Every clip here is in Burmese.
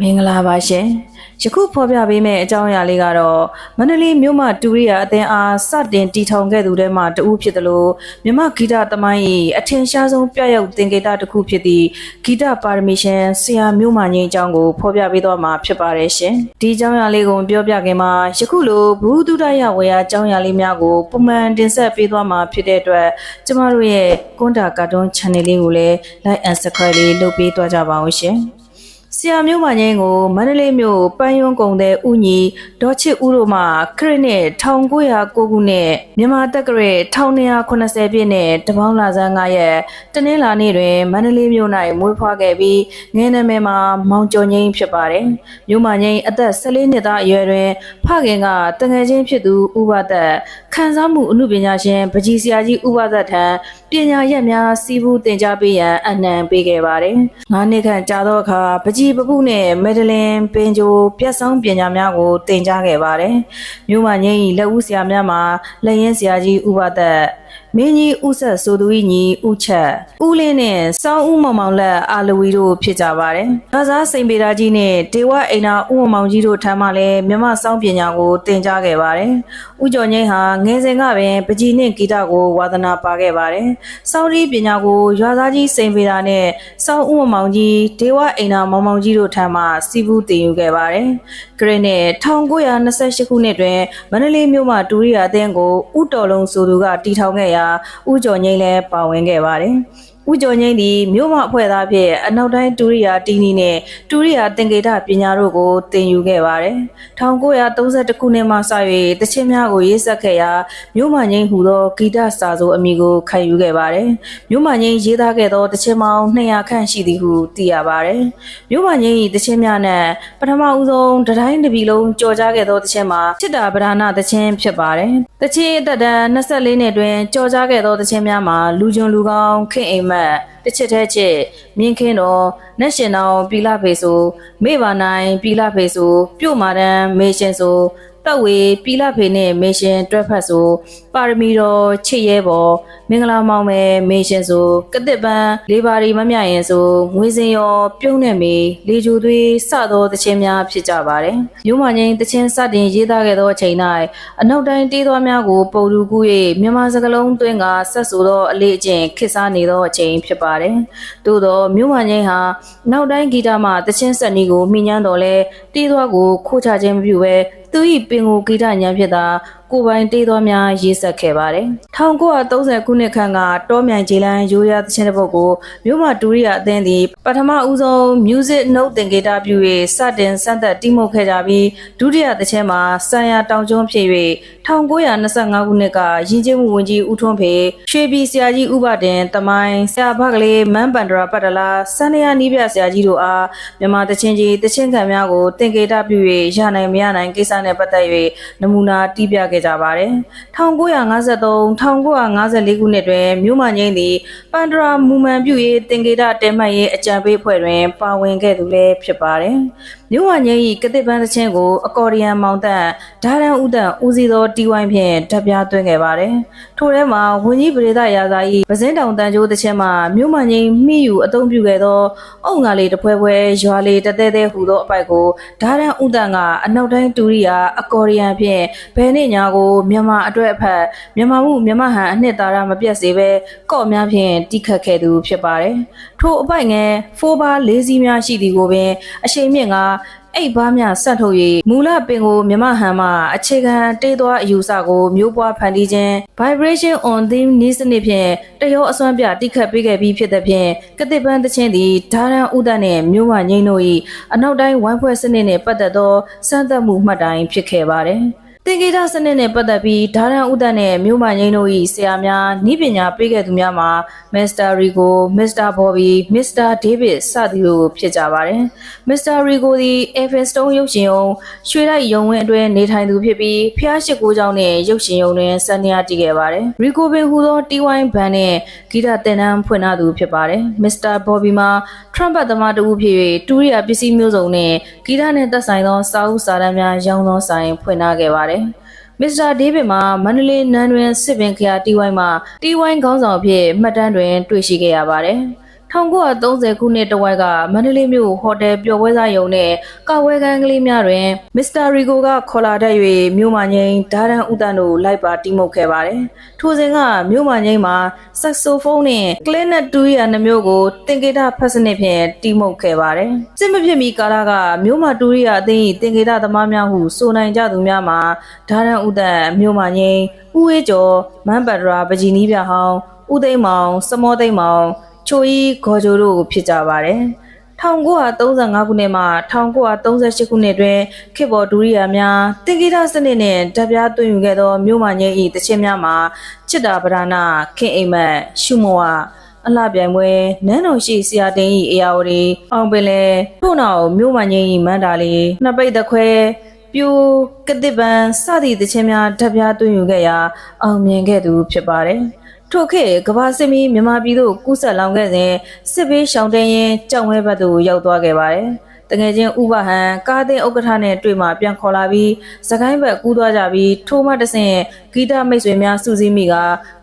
မင်္ဂလာပါရှင်ယခုဖော်ပြပေးမယ့်အကြောင်းအရာလေးကတော့မန္တလေးမြို့မှာတူရိယာအသင်းအားစတင်တည်ထောင်ခဲ့သူတွေမှာတဦးဖြစ်တယ်လို့မြမဂီတသမိုင်း၏အထင်ရှားဆုံးပြရောက်သင်္ကေတတစ်ခုဖြစ်သည့်ဂီတပါရမီရှင်ဆရာမြို့မှာငင်းအကြောင်းကိုဖော်ပြပေးသွားမှာဖြစ်ပါတယ်ရှင်ဒီအကြောင်းအရာလေးကိုပြောပြခင်မှာယခုလိုဘူးတုဒရဝေယအကြောင်းအရာလေးများကိုပုံမှန်တင်ဆက်ပေးသွားမှာဖြစ်တဲ့အတွက်ကျမတို့ရဲ့ကွန်တာကာတွန်း channel လေးကိုလည်း like and subscribe လေးလုပ်ပေးသွားကြပါဦးရှင် ဆရာမျိုးမငင်းကိုမန္တလေးမြို့ပန်းယွန်းကုံတဲ့ဥညီဒေါ်ချစ်ဦးတို့မှခရစ်နှစ်1909ခုနှစ်မြန်မာတက္ကရာ1280ပြည့်နှစ်တပေါင်းလာဇန်း9ရက်တနင်္လာနေ့တွင်မန္တလေးမြို့၌မွေးဖွားခဲ့ပြီးငယ်နာမည်မှာမောင်ကျော်ငင်းဖြစ်ပါတယ်။မျိုးမငင်းအသက်14နှစ်သားအရွယ်တွင်ဖခင်ကတငယ်ချင်းဖြစ်သူဥပသက်ခန်းစားမှုအမှုပညာရှင်ပကြီးဆရာကြီးဥပသက်ထံ ပညာရက်များစီးပူးသင်ကြားပေးရန်အနှံပေးခဲ့ပါတယ်။၅နှစ်ခန့်ကြာသောအခါပကြီးပပုနဲ့မက်ဒလင်ပင်ဂျိုပြတ်ဆောင်ပညာများကိုသင်ကြားခဲ့ပါတယ်။မြို့မှာငိမ့်ဤလက်ဦးဆရာများမှာလက်ရင်ဆရာကြီးဥပသက်မင်းကြီးဥဆက်ဆိုသူ၏ညီဥချက်ဦးလင်းနဲ့စောင်းဦးမောင်မောင်လက်အာလဝီတို့ဖြစ်ကြပါတယ်။ဒါစားစိန်ပေတာကြီးနဲ့ဒေဝအိမ်နာဦးမောင်မောင်ကြီးတို့ထမ်းမှလည်းမြမစောင်းပညာကိုသင်ကြားခဲ့ပါတယ်။ ဥကျော်ငိမ့်ဟာငယ်စဉ်ကပင်ပကြီးနှင့်ဂီတကိုဝါသနာပါခဲ့ပါတယ်။စောင်းရီပညာကိုရွာသားကြီးစိန်ပေတာနဲ့စောင်းဦးမောင်မောင်ကြီးဒေဝအိမ်နာမောင်မောင်ကြီးတို့ထမ်းမှစီးပူးတင်ယူခဲ့ပါတယ်။ဂရစ်နဲ့1928ခုနှစ်တွင်မန္တလေးမြို့မှာဒူရီယာအသင်းကိုဥတော်လုံးဆိုသူကတီထောင်ခဲ့ရာဥကျော်ငိမ့်လည်းပါဝင်ခဲ့ပါတယ်။ ဥကျော်ငိမ့်သည်မြို့မအဖွဲ့သားဖြင့်အနောက်တိုင်းဒူရီယာတီနီနဲ့ဒူရီယာသင်္ကေတပညာတို့ကိုသင်ယူခဲ့ပါတယ်။1932ခုနှစ်မှစ၍တခြင်းများကိုရေးဆက်ခဲ့ရာမြို့မငိမ့်ဟူသောဂီတစာစိုးအမည်ကိုခံယူခဲ့ပါတယ်။မြို့မငိမ့်ရေးသားခဲ့သောတခြင်းပေါင်း200ခန့်ရှိသည်ဟုသိရပါတယ်။မြို့မငိမ့်၏တခြင်းများနဲ့ပထမဦးဆုံးတတိုင်းတစ်ပြည်လုံးကြော်ကြားခဲ့သောတခြင်းမှာချစ်တာဗဒနာတခြင်းဖြစ်ပါတယ်။တခြင်းအသက်တန်း24နှစ်တွင်ကြော်ကြားခဲ့သောတခြင်းများမှာလူကျွန်လူကောင်းခင်အိမ်မက်တစ်ချက်တည်းချစ်မြင်းခင်းတော်နက်ရှင်တော်ပီလာဖေဆိုမေပါနိုင်ပီလာဖေဆို ပြုတ်မာတန်းမေရှင်ဆို တက်ဝေပီလာဖေနဲ့မေရှင်တွဲဖက်ဆိုပါရမီတော်ချစ်ရဲပေါ်မင်္ဂလာမောင်မဲမေရှင်ဆိုကတစ်ပန်းလေးပါရီမမြရင်ဆိုငွေစင်ရောပြုံးနေမေလေဂျူသွေးစသောတခြင်းများဖြစ်ကြပါတယ်မြို့မငင်းတခြင်းစတင်ရေးသားခဲ့သောအချိန်၌အနောက်တိုင်းတေးသွားများကိုပုံတူကူ၍မြန်မာစကားလုံးသွင်းကဆက်ဆိုသောအလေးအကျင့်ခေတ်စားနေသောအချိန်ဖြစ်ပါတယ်သို့သောမြို့မငင်းဟာနောက်တိုင်းဂီတမှတခြင်းဆက်နီးကိုမိညမ်းတော်လဲတေးသွားကိုခိုးချခြင်းမပြုဘဲ သူ၏ပင်ကိုဂီတညံဖြစ်သာ ကိုပိုင်တေးသောများရေးဆက်ခဲ့ပါတယ်1930ခုနှစ်ခန့်ကတောမြိုင်ဂျေလန်ရိုးရာသချင်းတစ်ပုဒ်ကိုမြို့မတူရိယာအသင်းသည်ပထမဦးဆုံး music note သင်္ကေတပြု၍စတင်စသက်တိမှုတ်ခဲ့ကြပြီးဒုတိယသချင်းမှာဆန်ရတောင်ကျွန်းဖြစ်၍1925ခုနှစ်ကရင်းချင်းမှုဝင်ကြီးဦးထွန်းဖေရွှေပြည်ဆရာကြီးဥပတင်တမိုင်းဆရာဘကလေးမန်းပန္ဒရာပတ်တလာစန္ဒယာနီးပြဆရာကြီးတို့အားမြန်မာသချင်းကြီးသချင်းခံများကိုသင်္ကေတပြု၍ရနိုင်မရနိုင်ကိစ္စနဲ့ပတ်သက်၍နမူနာတီးပြခဲ့ကြပါတယ်1953 1954ခုနှစ်တွင်မြို့မငိမ့်သည်ပန္ဒရာမူမန်ပြု၍သင်္ကေတတဲမှတ်ရေးအကြံပေးဖွဲ့တွင်ပါဝင်ခဲ့သူလည်းဖြစ်ပါတယ် မြို့ဝငိမ့်၏ကတိပန်းသချင်းကိုအကော်ဒီယန်မောင်တန်ဓာရန်ဥဒန်ဦးစီးသောတီဝိုင်းဖြင့်တပ်ပြသွင်းခဲ့ပါတယ်။ထိုထဲမှာဝင်းကြီးပရိသရာဇာ၏ပစင်းတောင်တန်ကျိုးသချင်းမှာမြို့မငိမ့်မိယူအုံပြုခဲ့သောအုံငါလေးတစ်ဖွဲဖွဲရွာလေးတသေးသေးဟူသောအပိုက်ကိုဓာရန်ဥဒန်ကအနောက်တိုင်းတူရီယာအကော်ဒီယန်ဖြင့်ဘယ်နှညာကိုမြန်မာအတွက်အဖက်မြန်မာမှုမြန်မာဟန်အနှစ်သာရမပြတ်စေဘဲကော့များဖြင့်တိခတ်ခဲ့သူဖြစ်ပါတယ်။ထိုအပိုက်ငယ်ဖိုးပါလေးစီးများရှိသည်ကိုပင်အရှိန်မြင့်က အိတ်ဘားများဆက်ထုတ်၍မူလပင်ကိုမြမဟန်မှအခြေခံတေးသွားအယူဆကိုမျိုးပွားဖန်တီးခြင်း vibration on theme နည်းစနစ်ဖြင့်တရောအစွမ်းပြတိခတ်ပေးခဲ့ပြီးဖြစ်တဲ့ဖြင့်ကတိပန်းသချင်းသည်ဓာရန်ဥဒတ်နှင့်မြို့မငိမ့်တို့၏အနောက်တိုင်းဝိုင်းဖွဲ့စနစ်နှင့်ပတ်သက်သောစမ်းသပ်မှုမှတ်တိုင်ဖြစ်ခဲ့ပါသည် တင်ဂေတာစနစ်နဲ့ပတ်သက်ပြီးဓာရန်ဥဒတ်နဲ့မြို့မငိမ့်တို့၏ဆရာများဤပညာပေးခဲ့သူများမှာမစ္စတာရီကိုမစ္စတာဘော်ဘီမစ္စတာဒေးဗစ်စသည်တို့ဖြစ်ကြပါတယ်မစ္စတာရီကိုသည်အေဖင်စတုန်းရုပ်ရှင်ုံရွှေလိုက်ရုံဝင်းအတွင်းနေထိုင်သူဖြစ်ပြီးဖျားရှိကိုကြောင့်နဲ့ရုပ်ရှင်ရုံတွင်စနေရတည်ခဲ့ပါတယ်ရီကိုပင်ဟူသောတီဝိုင်းဘန်နဲ့ဂီတသင်တန်းဖွင့်ထားသူဖြစ်ပါတယ်မစ္စတာဘော်ဘီမှာထရမ်ပတ်သမားတဦးဖြစ်၍တူရီယာပစ္စည်းမျိုးစုံနဲ့ဂီတနဲ့သက်ဆိုင်သောစာအုပ်စာတမ်းများရောင်းသောဆိုင်ဖွင့်ထားခဲ့ပါတယ်မစ္စတာဒေးဗစ်မှာမန္တလေးနန်းတွင်စစ်ပင်ခရာတီဝိုင်းမှာတီဝိုင်းခေါင်းဆောင်အဖြစ်မှတ်တမ်းတွင်တွေ့ရှိခဲ့ရပါတယ်။ 1930ခုနှစ်တဝိုက်ကမန္တလေးမြို့ဟိုတယ်ပျော်ပွဲစားရုံနဲ့ကာဝဲကန်းကလေးများတွင်မစ္စတာရီကိုကခေါ်လာတတ်၍မြို့မငိမ့်ဒါရန်ဦးတန်းတို့လိုက်ပါတီးမှုတ်ခဲ့ပါတယ်။ထိုစဉ်ကမြို့မငိမ့်မှာဆက်ဆိုဖုန်းနဲ့ကလင်းနက်တူရီယာနှမျိုးကိုတင်ကေတာဖက်စနစ်ဖြင့်တီးမှုတ်ခဲ့ပါတယ်။စစ်မဖြစ်မီကာလကမြို့မတူရီယာအသင်း၏တင်ကေတာသမားများဟုဆိုနိုင်ကြသူများမှာဒါရန်ဦးတန်းမြို့မငိမ့်ဦးဝေးကျော်မန်ပတ်ဒရာပကြီးနီးပြဟောင်းဦးသိမ်းမောင်စမောသိမ်းမောင် ချိုကြီးဂေါ်ဂျိုတို့ဖြစ်ကြပါတယ်1935ခုနှစ်မှ1938ခုနှစ်တွင်ခေတ်ပေါ်ဒူရီယာများတင်ဂီတာစနစ်နှင့်တပ်ပြားသွင်းယူခဲ့သောမြို့မငယ်၏တခြင်းများမှာချစ်တာဗရာနာခင်အိမ်မက်ရှုမောဝအလှပြိုင်ပွဲနန်းတော်ရှိဆရာတင်၏အေယာဝတီအောင်ပင်လေထို့နောက်မြို့မငယ်၏မန္တာလီနှစ်ပိတ်သက်ခွဲပြိုကတိပန်စသည့်တခြင်းများတပ်ပြားသွင်းယူခဲ့ရာအောင်မြင်ခဲ့သူဖြစ်ပါတယ် ထို့ခေတ်ကမ္ဘာစစ်မီမြန်မာပြည်သို့ကူးဆက်လောင်ခဲ့စဉ်စစ်ဘေးရှောင်တဲရင်ကြောက်ဝဲဘက်သို့ရောက်သွားခဲ့ပါတယ်။တကယ်ချင်းဥပဟံကားတဲ့ဥက္ကဋ္ဌနဲ့တွေ့မှပြန်ခေါ်လာပြီးစကိုင်းဘက်ကူးသွားကြပြီးထိုးမှတဆင့်ဂီတမိတ်ဆွေများစုစည်းမိက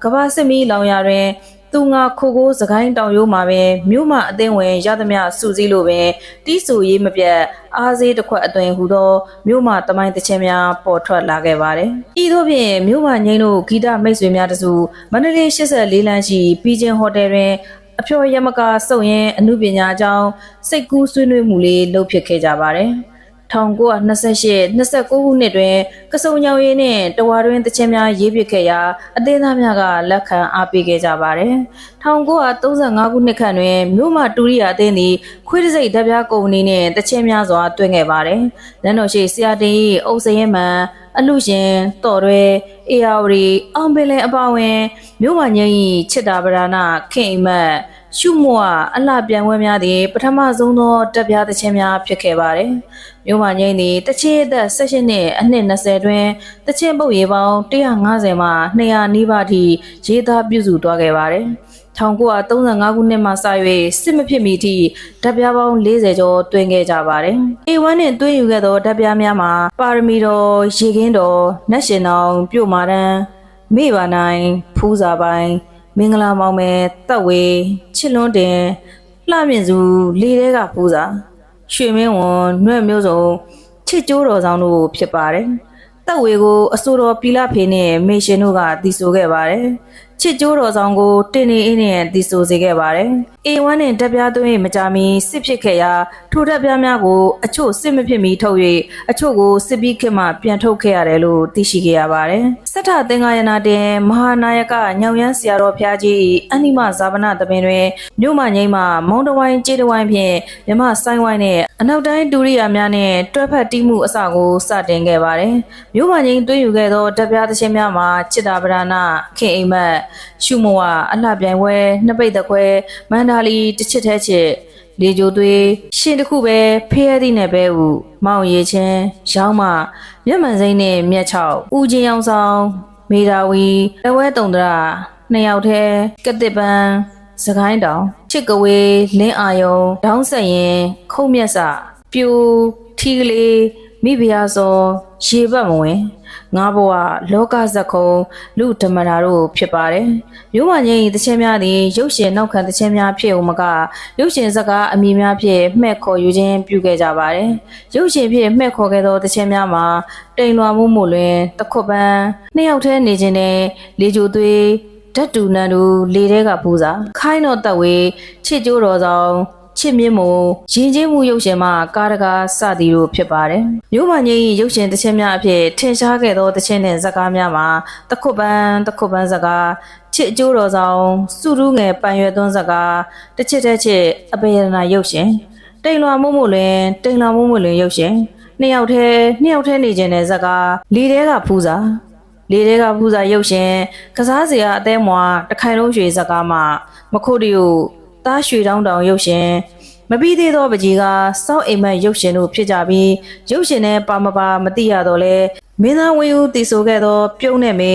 ကမ္ဘာစစ်မီလောင်ရတွင် သူငါခိုကိုစကိုင်းတောင်ရိုးမှာပင်မြို့မအသင်းဝင်ရသမျှစုစည်းလိုပင်တီးဆူရေးမပြတ်အားစေးတစ်ခွက်အသွင်ဟူသောမြို့မတမိုင်းတခြင်းများပေါ်ထွက်လာခဲ့ပါတယ်။ဤသို့ဖြင့်မြို့မငိမ့်တို့ဂီတမိတ်ဆွေများတစုမန္တလေး84လမ်းရှိပီဂျင်ဟိုတယ်တွင်အဖျော်ရမကစုံရင်အမှုပညာအကြောင်းစိတ်ကူးဆွေးနွေးမှုလေးလုပ်ဖြစ်ခဲ့ကြပါတယ်။ 1928 29ခုနှစ်တွင်ကစုံညောင်ရည်နှင့်တဝါတွင်တခြင်းများရေးပြခဲ့ရာအသင်းသားများကလက်ခံအားပေးခဲ့ကြပါတယ်။1935ခုနှစ်ခန့်တွင်မြို့မတူရီယာအသင်းသည်ခွေးတစိတ်တပ်ပြားကုမ္ပဏီနှင့်တခြင်းများစွာတွင်ခဲ့ပါတယ်။လမ်းတော်ရှိဆရာတင်၏အုပ်စရင်မှန်အလူရှင်တော်ရဲအေယာဝရီအောင်ပင်လယ်အပါဝင်မြို့မငိမ့်၏ချစ်တာဗရာနာခင်အိမ်မက်ရှုမောအလှပြန်ဝဲများသည်ပထမဆုံးသောတပ်ပြားသချင်းများဖြစ်ခဲ့ပါတယ်။ မြို့မငိမ့်သည်တချင်းအသက်16နှစ်အနှစ်20တွင်တချင်းပုတ်ရေပေါင်း150မှ200နီးပါးထိရေးသားပြုစုသွားခဲ့ပါတယ်။1935ခုနှစ်မှစ၍စစ်မဖြစ်မီထိတပ်ပြားပေါင်း40ကျော်တွင်ခဲ့ကြပါတယ်။ A1 နှင့်တွင်းယူခဲ့သောတပ်ပြားများမှာပါရမီတော်ရေကင်းတော်နတ်ရှင်တော်ပြုတ်မာရန်မိပါနိုင်ဖူးစာပိုင်းမင်္ဂလာမောင်မဲတက်ဝေချစ်လွန်းတင်လှမြင့်စုလေထဲကဖူးစာ ရွှေမင်းဝန်နှွဲ့မျိုးစုံချစ်ကြိုးတော်ဆောင်တို့ဖြစ်ပါတယ်။တက်ဝေကိုအစိုးတော်ပီလာဖေနဲ့မေရှင်တို့ကတည်ဆိုခဲ့ပါတယ်။ချစ်ကြိုးတော်ဆောင်ကိုတင်နေအင်းနဲ့တည်ဆိုစေခဲ့ပါတယ်။ A1 နဲ့တပ်ပြားသွင်းမကြမီစစ်ဖြစ်ခဲ့ရာထိုတပ်ပြားများကိုအချို့စစ်မဖြစ်မီထုတ်၍အချို့ကိုစစ်ပြီးခေတ်မှပြန်ထုတ်ခဲ့ရတယ်လို့သိရှိခဲ့ရပါတယ်။ စက်ထသင်္ကာယနာတင်မဟာနာယကညောင်ရမ်းဆရာတော်ဖျားကြီးအနိမဇာဗနာတပင်တွင်မြို့မငိမ့်မှမုံတဝိုင်းကြေးတဝိုင်းဖြင့်မြမဆိုင်ဝိုင်းနဲ့အနောက်တိုင်းဒူရိယာများနဲ့တွဲဖက်တီးမှုအစကိုစတင်ခဲ့ပါတယ်။မြို့မငိမ့်တွင်းယူခဲ့သောတပ်ပြားသချင်းများမှာချစ်တာဗရာနာခင်အိမ်မက်ရှုမဝအလှပြိုင်ပွဲနှစ်ပိတ်တခွဲမန္တာလီတစ်ချစ်သေးချစ် လေကြိုသွေးရှင်တစ်ခုပဲဖေးရသည့်နဲ့ပဲဟုမောင်ရီချင်းရောင်းမမျက်မှန်စိမ့်နဲ့မျက်ချောက်ဦးချင်းရောင်ဆောင်မေဒါဝီတဝဲတုံတရာနှစ်ယောက်တည်းကတစ်ပန်းစကိုင်းတောင်ချစ်ကဝေးလင်းအာယုံဒေါင်းဆက်ရင်ခုံမျက်စပြူထီကလေးမိဖုရားစောရေပတ်မဝင် ငါဘဝလောကဇက်ခုံလူဓမ္မတာတို့ဖြစ်ပါတယ်မြို့မငင်းဤတခြင်းများသည်ရုပ်ရှင်နောက်ခံတခြင်းများဖြစ်ဦးမကရုပ်ရှင်ဇကားအမည်များဖြင့်မှဲ့ခေါ်ယူခြင်းပြုခဲ့ကြပါတယ်ရုပ်ရှင်ဖြင့်မှဲ့ခေါ်ခဲ့သောတခြင်းများမှာတိမ်လွာမှုမှုလွင်တခွပန်းနှစ်ယောက်တည်းနေခြင်းနဲ့လေကြိုသွေးဓာတ်တူနန်တို့လေထဲကပူစာခိုင်းတော့တက်ဝေးချစ်ကြိုးတော်ဆောင် ချစ်မြင့်မို့ရင်ချင်းမှုရုပ်ရှင်မှာကားတကားစသည်တို့ဖြစ်ပါတယ်။မြို့မကြီးရုပ်ရှင်တစ်ချင်းများအဖြစ်ထင်ရှားခဲ့သောတစ်ချင်းနဲ့ဇာတ်ကားများမှာတခုပန်းတခုပန်းဇာတ်ကားချစ်အကျိုးတော်ဆောင်စုရူးငယ်ပန်ရွယ်သွန်းဇာတ်ကားတစ်ချစ်တဲ့ချစ်အပေရနာရုပ်ရှင်တိမ်လွာမှုမှုလွင်တိမ်လွာမှုမှုလွင်ရုပ်ရှင်နှစ်ယောက်တည်းနှစ်ယောက်တည်းနေခြင်းတဲ့ဇာတ်ကားလီတဲကဖူးစာလေတဲကဖူးစာရုပ်ရှင်ကစားစရာအသေးမွာတခိုင်လုံးရွှေဇာတ်ကားမှာမခုတ်တီ ကိုသားရွှေတောင်းတောင်ရုပ်ရှင်မပြီးသေးသောပကြီးကစောက်အိမ်မက်ရုပ်ရှင်တို့ဖြစ်ကြပြီးရုပ်ရှင်နဲ့ပါမပါမသိရတော့လဲမင်းသားဝင်းဦးတည်ဆိုခဲ့သော ပြုံးနဲ့မေ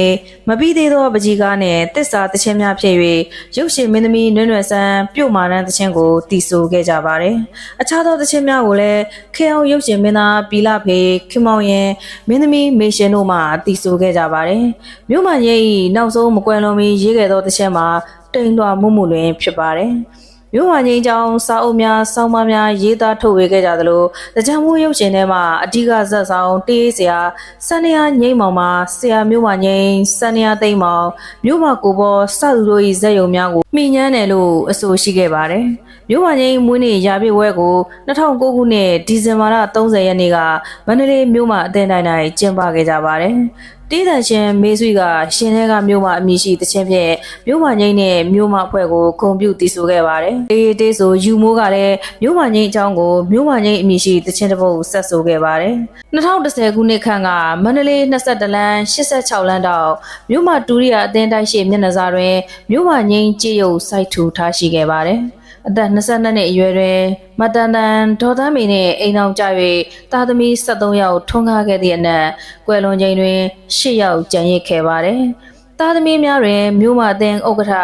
မပြီးသေးသောပကြီးကားနဲ့တစ္ဆာတခြင်းများဖြစ်၍ရုပ်ရှင်မင်းသမီးနွဲ့နွဲ့ဆန်းပြုတ်မာရန်တခြင်းကိုတည်ဆိုခဲ့ကြပါတယ်။အခြားသောတခြင်းများကိုလည်းခေအောင်ရုပ်ရှင်မင်းသားပီလာဖေခင်မောင်ရင်မင်းသမီးမေရှင်တို့မှတည်ဆိုခဲ့ကြပါတယ်။မြို့မှရဲ့နောက်ဆုံးမကွယ်လွန်မီရေးခဲ့သောတခြင်းမှာ တိမ်တော်မှုမှုလွင်ဖြစ်ပါတယ်။မြို့ဝငိမ့်ကျောင်းစာအုပ်များစောင်းမများရေးသားထုတ်ဝေခဲ့ကြသလိုတကြံမိုးရုပ်ရှင်ထဲမှာအဓိကဇက်ဆောင်တေးဆရာစန္ဒယာငိမ့်မောင်မှာဆရာမြို့ဝငိမ့်စန္ဒယာသိမ့်မောင်မြို့မကိုဘောစသူတို့၏ဇက်ယုံများကိုမှီညမ်းတယ်လို့အဆိုရှိခဲ့ပါတယ်မြို့ဝငိမ့်မွေးနေ့ရာပြည့်ဝဲကို2009ခုနှစ်ဒီဇင်ဘာလ30ရက်နေ့ကမန္တလေးမြို့မှာအသင်းတိုင်းတိုင်းကျင်းပခဲ့ကြပါတယ် တေးတန်ရှင်မေးဆွေကရှင်ထဲကမြို့မှာအမည်ရှိတခြင်းဖြင့်မြို့မငိမ့်နဲ့မြို့မအဖွဲ့ကိုဂုံပြုတည်ဆိုခဲ့ပါတယ်။တေးတေးဆိုယူမိုးကလည်းမြို့မငိမ့်အကြောင်းကိုမြို့မငိမ့်အမည်ရှိတခြင်းတစ်ပုဒ်ဆက်ဆိုခဲ့ပါတယ်။2010ခုနှစ်ခန့်ကမန္တလေး22လမ်း86လမ်းတောက်မြို့မတူရီယာအသင်းတိုက်ရှိမျက်နှာစာတွင်မြို့မငိမ့်ကြေးရုပ်စိုက်ထူထားရှိခဲ့ပါတယ်။ အသက်22နှစ်အရွယ်တွင်မတန်တန်ဒေါ်သမ်းမီနှင့်အိမ်အောင်ကြ၍သားသမီး73ယောက်ထွန်းကားခဲ့သည့်အနက်ကွယ်လွန်ချိန်တွင်10ယောက်ကျန်ရစ်ခဲ့ပါသည်။သားသမီးများတွင်မြို့မအသင်းဥက္ကဋ္ဌ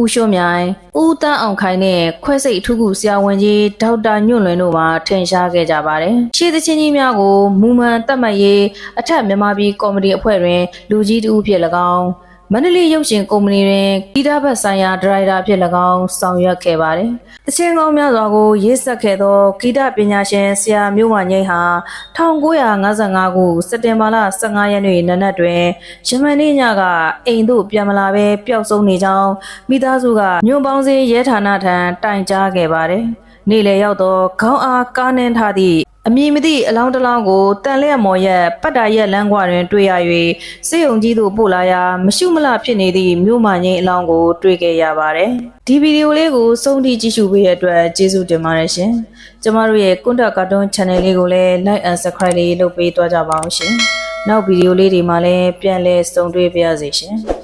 ဦးရှုံးမြိုင်ဦးတန်းအောင်ခိုင်နှင့်ခွဲစိတ်အထူးကုဆရာဝန်ကြီးဒေါက်တာညွန့်လွင်တို့မှထင်ရှားခဲ့ကြပါတယ်။ရှေးသချင်းကြီးများကိုမူမှန်တတ်မှတ်ရေးအထက်မြန်မာပြည်ကော်မတီအဖွဲ့တွင်လူကြီးတဦးဖြစ်၎င်း မန္တလေးရုပ်ရှင်ကုမ္ပဏီတွင်ဂီတဘတ်ဆိုင်ရာဒရိုက်တာဖြစ်၎င်းဆောင်ရွက်ခဲ့ပါတယ်။တချင်းကောင်းများစွာကိုရေးဆက်ခဲ့သောဂီတပညာရှင်ဆရာမျိုးဝငိမ့်ဟာ1955ခုစက်တင်ဘာလ15ရက်နေ့နနက်တွင်ယမန်နေ့ညကအိမ်သို့ပြန်မလာဘဲပျောက်ဆုံးနေကြောင်းမိသားစုကညွန်ပေါင်းစေးရဲဌာနထံတိုင်ကြားခဲ့ပါတယ်။နေ့လယ်ရောက်သောခေါင်းအားကားနှင်းထားသည့် အမည်မသိအလောင်းတစ်လောင်းကိုတန်လျက်မော်ရက်ပတ်တာရက်လမ်းကွာတွင်တွေ့ရ၍စေယုံကြီးသို့ပို့လာရာမရှုမလဖြစ်နေသည့်မြို့မငိမ့်အလောင်းကို တွေ့ခဲ့ရပါတယ်။ဒီဗီဒီယိုလေးကိုစုံထိကြည့်ရှုပေးတဲ့အတွက်ကျေးဇူးတင်ပါတယ်ရှင်။ကျမတို့ရဲ့ကွန်တက်ကာတွန်း channel လေးကိုလည်း like and subscribe လေးလုပ်ပေးသွားကြပါအောင်ရှင်။နောက်ဗီဒီယိုလေးတွေမှာလည်းပြန်လည်ဆုံတွေ့ပါရစေရှင်။